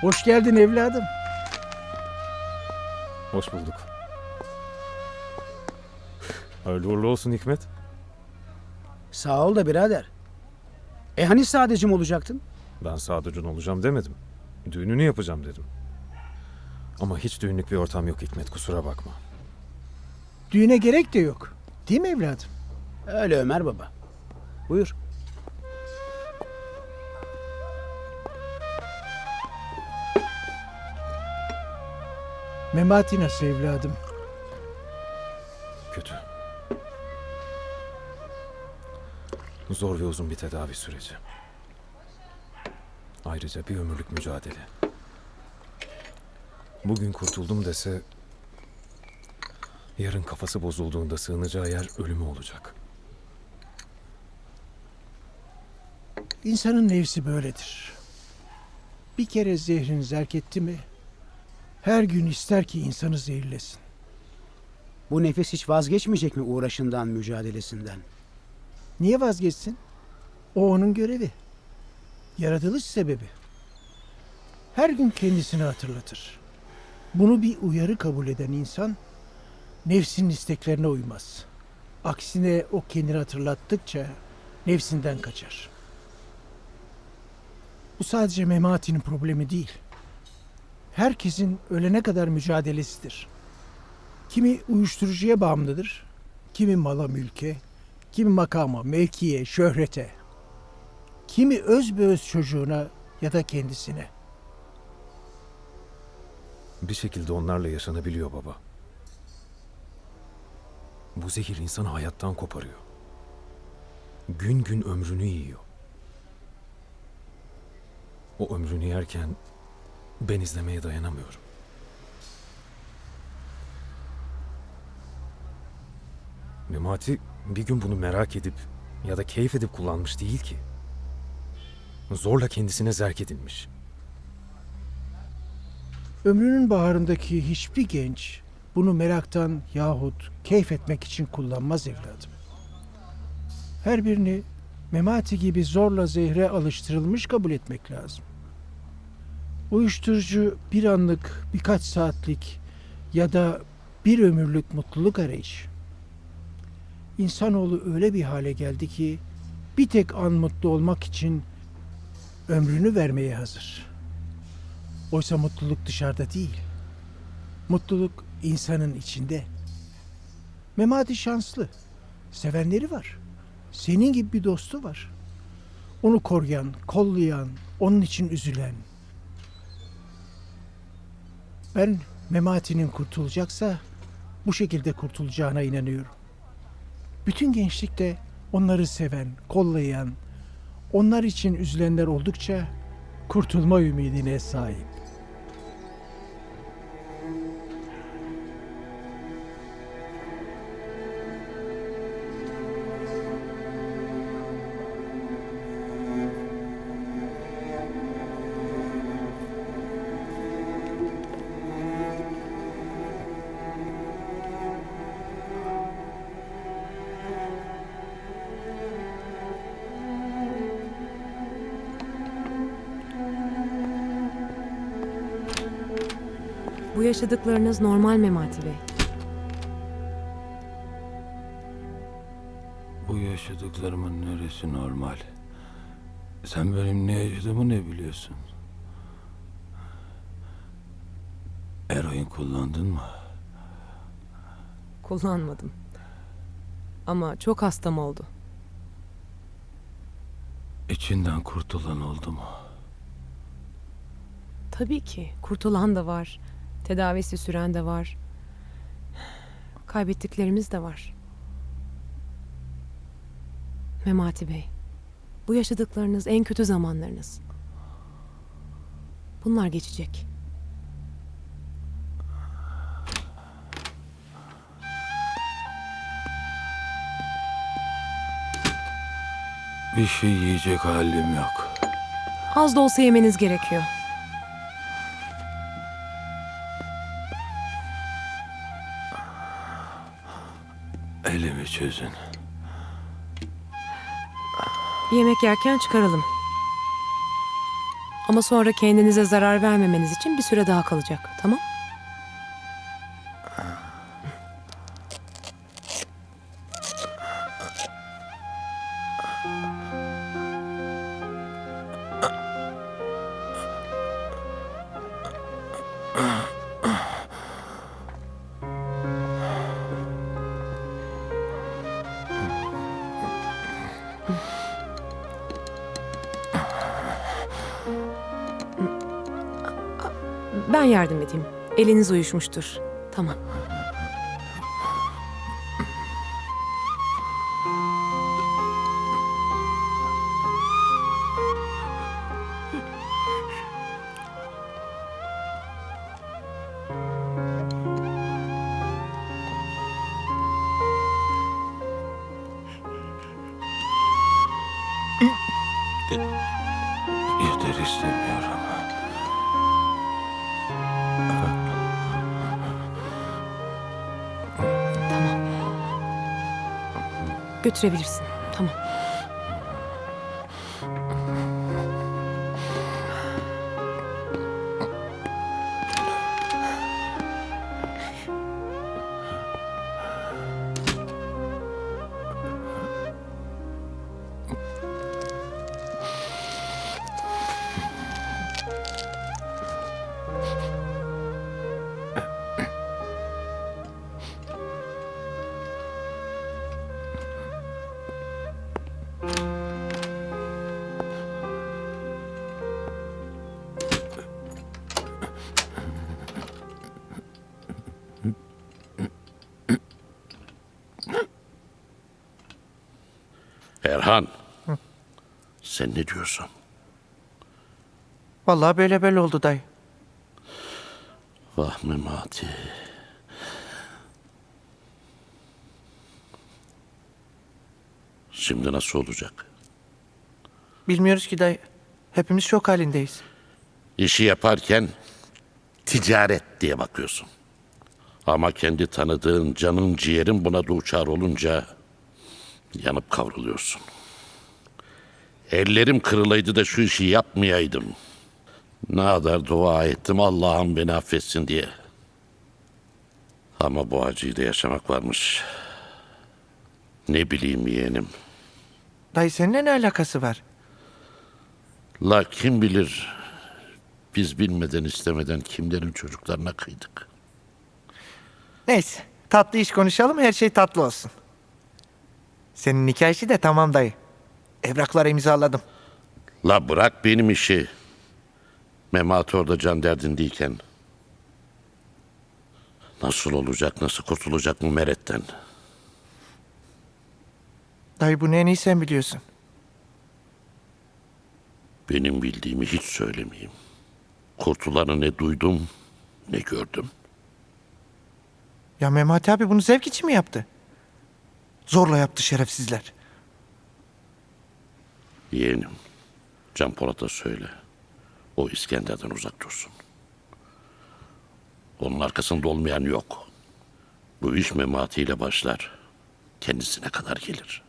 Hoş geldin evladım. Hoş bulduk. Hayırlı uğurlu olsun Hikmet. Sağ ol da birader. E hani sadecim olacaktın? Ben sadıcın olacağım demedim. Düğününü yapacağım dedim. Ama hiç düğünlük bir ortam yok Hikmet kusura bakma. Düğüne gerek de yok. Değil mi evladım? Öyle Ömer baba. Buyur. Memati nasıl evladım? Kötü. Zor ve uzun bir tedavi süreci. Ayrıca bir ömürlük mücadele. Bugün kurtuldum dese yarın kafası bozulduğunda sığınacağı yer ölümü olacak. İnsanın nefsi böyledir. Bir kere zehrini zerk etti mi her gün ister ki insanı zehirlesin. Bu nefis hiç vazgeçmeyecek mi uğraşından, mücadelesinden? Niye vazgeçsin? O onun görevi. Yaratılış sebebi. Her gün kendisini hatırlatır. Bunu bir uyarı kabul eden insan nefsinin isteklerine uymaz. Aksine o kendini hatırlattıkça nefsinden kaçar. Bu sadece Memati'nin problemi değil. Herkesin ölene kadar mücadelesidir. Kimi uyuşturucuya bağımlıdır, kimi mala mülke, kimi makama, mevkiye, şöhrete, kimi öz be öz çocuğuna ya da kendisine. Bir şekilde onlarla yaşanabiliyor baba. Bu zehir insanı hayattan koparıyor. Gün gün ömrünü yiyor. O ömrünü yerken ben izlemeye dayanamıyorum. Memati bir gün bunu merak edip ya da keyif edip kullanmış değil ki. Zorla kendisine zerk edilmiş. Ömrünün baharındaki hiçbir genç bunu meraktan yahut keyif etmek için kullanmaz evladım. Her birini memati gibi zorla zehre alıştırılmış kabul etmek lazım. Uyuşturucu bir anlık, birkaç saatlik ya da bir ömürlük mutluluk arayış. İnsanoğlu öyle bir hale geldi ki bir tek an mutlu olmak için ömrünü vermeye hazır. Oysa mutluluk dışarıda değil. Mutluluk insanın içinde. Memati şanslı. Sevenleri var. Senin gibi bir dostu var. Onu koruyan, kollayan, onun için üzülen. Ben Memati'nin kurtulacaksa bu şekilde kurtulacağına inanıyorum. Bütün gençlikte onları seven, kollayan, onlar için üzülenler oldukça kurtulma ümidine sahip. Bu yaşadıklarınız normal Memati Bey. Bu yaşadıklarımın neresi normal? Sen benim ne yaşadığımı ne biliyorsun? Eroin kullandın mı? Kullanmadım. Ama çok hastam oldu. İçinden kurtulan oldu mu? Tabii ki kurtulan da var. Tedavisi süren de var. Kaybettiklerimiz de var. Memati Bey, bu yaşadıklarınız en kötü zamanlarınız. Bunlar geçecek. Bir şey yiyecek halim yok. Az da olsa yemeniz gerekiyor. Elimi çözün. Yemek yerken çıkaralım. Ama sonra kendinize zarar vermemeniz için bir süre daha kalacak. Tamam? Ben yardım edeyim. Eliniz uyuşmuştur. Tamam. Götürebilirsin. Erhan. Sen ne diyorsun? Vallahi böyle böyle oldu dayı. Vah Memati. Şimdi nasıl olacak? Bilmiyoruz ki dayı. Hepimiz şok halindeyiz. İşi yaparken ticaret diye bakıyorsun. Ama kendi tanıdığın canın ciğerin buna duçar olunca yanıp kavruluyorsun. Ellerim kırılaydı da şu işi yapmayaydım. Ne kadar dua ettim Allah'ım beni affetsin diye. Ama bu acıyı da yaşamak varmış. Ne bileyim yeğenim. Dayı seninle ne alakası var? La kim bilir biz bilmeden istemeden kimlerin çocuklarına kıydık. Neyse tatlı iş konuşalım her şey tatlı olsun. Senin nikah işi de tamam dayı. Evrakları imzaladım. La bırak benim işi. Memati orada can derdindeyken. Nasıl olacak, nasıl kurtulacak bu meretten? Dayı bunu en iyi sen biliyorsun. Benim bildiğimi hiç söylemeyeyim. Kurtulanı ne duydum, ne gördüm. Ya Memati abi bunu zevk için mi yaptı? Zorla yaptı şerefsizler. Yeğenim, Can Polat'a söyle. O İskender'den uzak dursun. Onun arkasında olmayan yok. Bu iş Memati ile başlar. Kendisine kadar gelir.